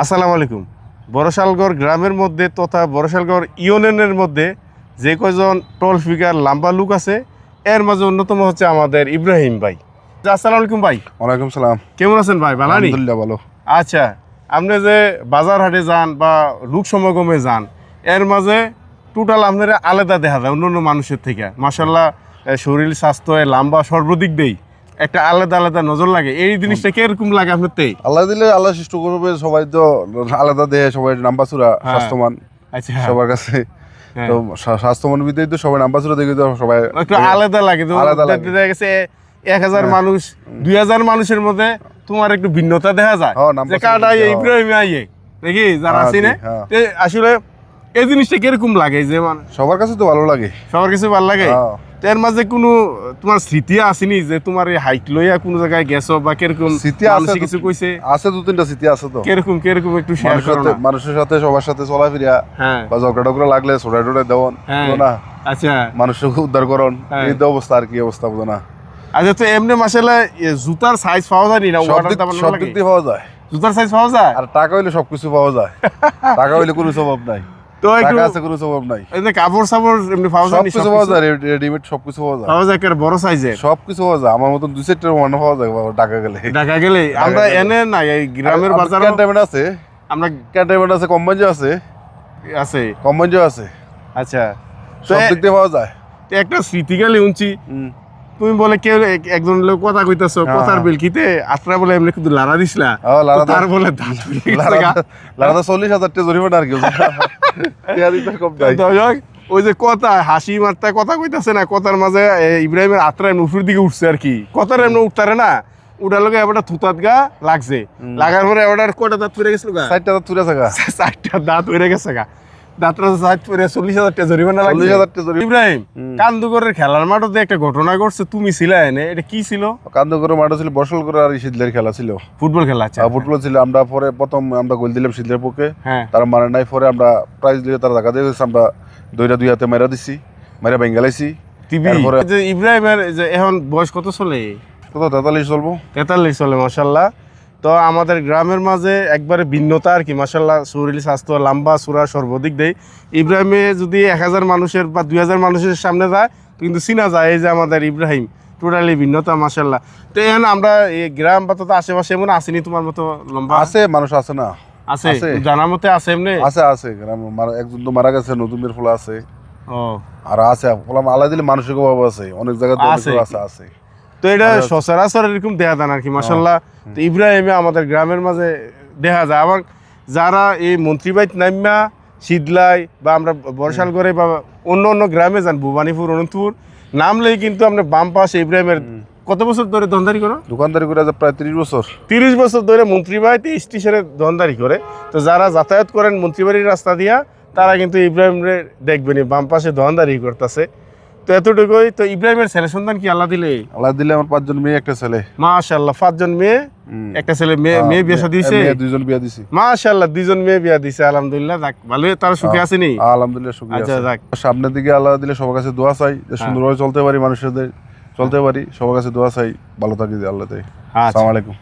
আসসালামু আলাইকুম। বড়শালগড় গ্রামের মধ্যে তথা বড়শালগড় ইউনিয়নের মধ্যে যে কয়জন টল ফিগার লাম্বা লুক আছে এর মাঝে অন্যতম হচ্ছে আমাদের ইব্রাহিম ভাই। আসসালামু আলাইকুম ভাই। ওয়ালাইকুম সালাম। কেমন আছেন ভাই? ভালো আলহামদুলিল্লাহ ভালো। আচ্ছা আপনি যে বাজার হাটে যান বা লোক সমাগমে যান এর মাঝে টোটাল আপনার আলাদা দেখা যায় অন্য অন্য মানুষের থেকে। মাসাল্লাহ শরীর স্বাস্থ্য লম্বা সর্বদিক দেই একটা আলাদা আলাদা নজর লাগে এই জিনিসটা কীরকম লাগে আপনার তে আল্লাহ দিলে আল্লাহ সৃষ্ট করবে সবাই তো আলাদা দেহে সবাই নাম্বার চূড়া হ্যাঁ। স্বাস্থ্যমান আচ্ছা সবার কাছে হ্যাঁ। তো স্বাস্থ্যমান বিদ্যাই তো সবাই নাম্বার চূড়া দেখে তো সবাই একটু আলাদা লাগে তো আলাদা লাগে। দেখা গেছে এক হাজার মানুষ দুই হাজার মানুষের মধ্যে তোমার একটু ভিন্নতা দেখা যায় হ্যাঁ, যে কাটা হ্যাঁ। ইব্রাহিম আইয়ে দেখি যারা হ্যাঁ, আছি না হ্যাঁ। তে আসলে এই জিনিসটা কীরকম লাগে যে মানে সবার কাছে তো ভালো লাগে সবার কাছে ভালো লাগে হ্যাঁ। এর মাঝে কোনো তোমার স্মৃতি আসেনি যে তোমার এই লইয়া কোনো জায়গায় গেছো বা কীরকম স্মৃতি আছে কিছু কইছে? আছে দু তিনটা স্মৃতি আছে তো। কীরকম কীরকম একটু শেয়ার করো মানুষের সাথে সবার সাথে চলাফেরা হ্যাঁ। বা ঝগড়া টগড়া লাগলে ছোটা টোটা দেওয়ান হ্যাঁ। না? আচ্ছা। মানুষকে উদ্ধার করন। হ্যাঁ। এই তো অবস্থা আর কি অবস্থা বুঝো না? আচ্ছা তো এমনি মাসালে জুতার সাইজ পাওয়া যায় না সব দিক দিয়ে পাওয়া যায়। জুতার সাইজ পাওয়া যায়? আর টাকা হইলে সবকিছু পাওয়া যায়। টাকা হইলে কোনো স্বভাব নাই। তো একটু আছে কোনো নাই। এই যে কাপড় সাপড় এমনি পাওয়া যায় সবকিছু পাওয়া যায় রেডিমেড সবকিছু পাওয়া যায়। পাওয়া যায় একেবারে বড় সাইজের সবকিছু পাওয়া যায়। আমার মতন দুই সেটের মনে পাওয়া যায় গেলে। ঢাকা গেলে? আমরা এনে না এই গ্রামের বাজারে আছে। আমরা আছে কম্বাঞ্জ আছে। আছে। কম্বাঞ্জ আছে। আচ্ছা। সব এ- দিক দিয়ে পাওয়া যায়। একটা স্মৃতি গেলে উনছি হুম। তুমি বলে কেউ একজন লোক কথা কইতাছো হ্যাঁ, কথার হ্যাঁ। বিলকিতে আত্রা বলে এমনি কিন্তু লারা দিছিলা। ও, লারা তো তার বলে দাঁত উঠে গেছে চল্লিশ হাজার টাকা জরিমানা আর কি। দিতে ওই যে কথা হাসি মারতে কথা কইতাছে না কথার মাঝে ইব্রাহিমের আত্রা উপরের দিকে উঠছে আর কি। কথার এমনি উঠতারে না উঠার লোক এবার থুতাত গা লাগছে। লাগার পরে এবার কয়টা দাঁত পড়ে গেছিল গা? ষাট টাকা তুলে থাকা চারটা দাঁত পড়ে গেছে গা। দাঁতটা সাইড পরে চল্লিশ হাজার টাকা জরিমানা লাগছে। চল্লিশ হাজার টাকা জরিমানা। ইব্রাহিম কান্দুগরের খেলার মাঠে একটা ঘটনা ঘটছে তুমি ছিলা এটা কি ছিল? কান্দ মাঠে ছিল বসল করে আর শীতলের খেলা ছিল। ফুটবল খেলা আচ্ছা। ফুটবল ছিল আমরা পরে প্রথম আমরা গোল দিলাম পক্ষে। হ্যাঁ। তারা মানে নাই পরে আমরা প্রাইজ দিয়ে তারা টাকা দিয়ে আমরা দুইটা দুই হাতে মেরা দিছি মেরা বেঙ্গালাইছি টিভি। ইব্রাহিমের এখন বয়স কত চলে? কত? তেতাল্লিশ চলবো। তেতাল্লিশ চলে মাসাল্লাহ তো আমাদের গ্রামের মাঝে একবারে ভিন্নতা আর কি মাসাল্লাহ শরীর স্বাস্থ্য লম্বা সুরা সর্বাধিক দেয় ইব্রাহিমে যদি এক হাজার মানুষের বা দুই হাজার মানুষের সামনে যায় কিন্তু চিনা যায় এই যে আমাদের ইব্রাহিম। টোটালি ভিন্নতা মাসাল্লাহ তো এখন আমরা এই গ্রাম বা তথা আশেপাশে এমন আসেনি তোমার মতো লম্বা। আছে মানুষ আছে না? আছে। জানার মতে আছে এমনি? আছে আছে গ্রামে মারা- একজন তো মারা গেছে নতুনের ফলা আছে। ও। আর আছে ফলা আলাদা দিলে মানুষের অভাব আছে অনেক জায়গাতে আছে আছে। তো এটা সচরাচর এরকম দেখা যায় আর কি মাসাল্লাহ তো ইব্রাহিমে আমাদের গ্রামের মাঝে দেখা যায়। আবার যারা এই মন্ত্রীবাইত নাইমা শীতলাই বা আমরা বর্ষাল করে বা অন্য অন্য গ্রামে যান ভুবানীপুর অনন্তপুর নামলেই কিন্তু আমরা বাম পাশে ইব্রাহিমের কত বছর ধরে ধন্দারি করো? দোকানদারি করে প্রায় তিরিশ বছর। তিরিশ বছর ধরে মন্ত্রীবাড়িতে স্টেশনে ধন্দারি করে। তো যারা যাতায়াত করেন মন্ত্রীবাড়ির রাস্তা দিয়া তারা কিন্তু ইব্রাহিমরে দেখবেন বাম পাশে ধন্দারি করতেছে। তো এতটুকুই। তো ইব্রাহিমের ছেলে সন্তান কি আল্লাহ দিলে? আল্লাহ দিলে আমার পাঁচজন মেয়ে একটা ছেলে। মাশাল্লাহ পাঁচজন মেয়ে। একটা ছেলে মেয়ে হ্যাঁ, মেয়ে বিয়ে শাদী দুইজন বিয়ে দিছি। মাশাল্লাহ দুইজন মেয়ে বিয়া দিছে আলহামদুলিল্লাহ। যাক ভালো তারা সুখে হ্যাঁ। আসেনি? আলহামদুলিল্লাহ সুখী আচ্ছা যাক। সামনের দিকে আল্লাহ দিলে সবার কাছে দোয়া চাই যে সুন্দরভাবে চলতে পারি মানুষদের চলতে পারি সবার কাছে দোয়া চাই ভালো থাকি আল্লাহ তাই আচ্ছা। আসসালামু আলাইকুম।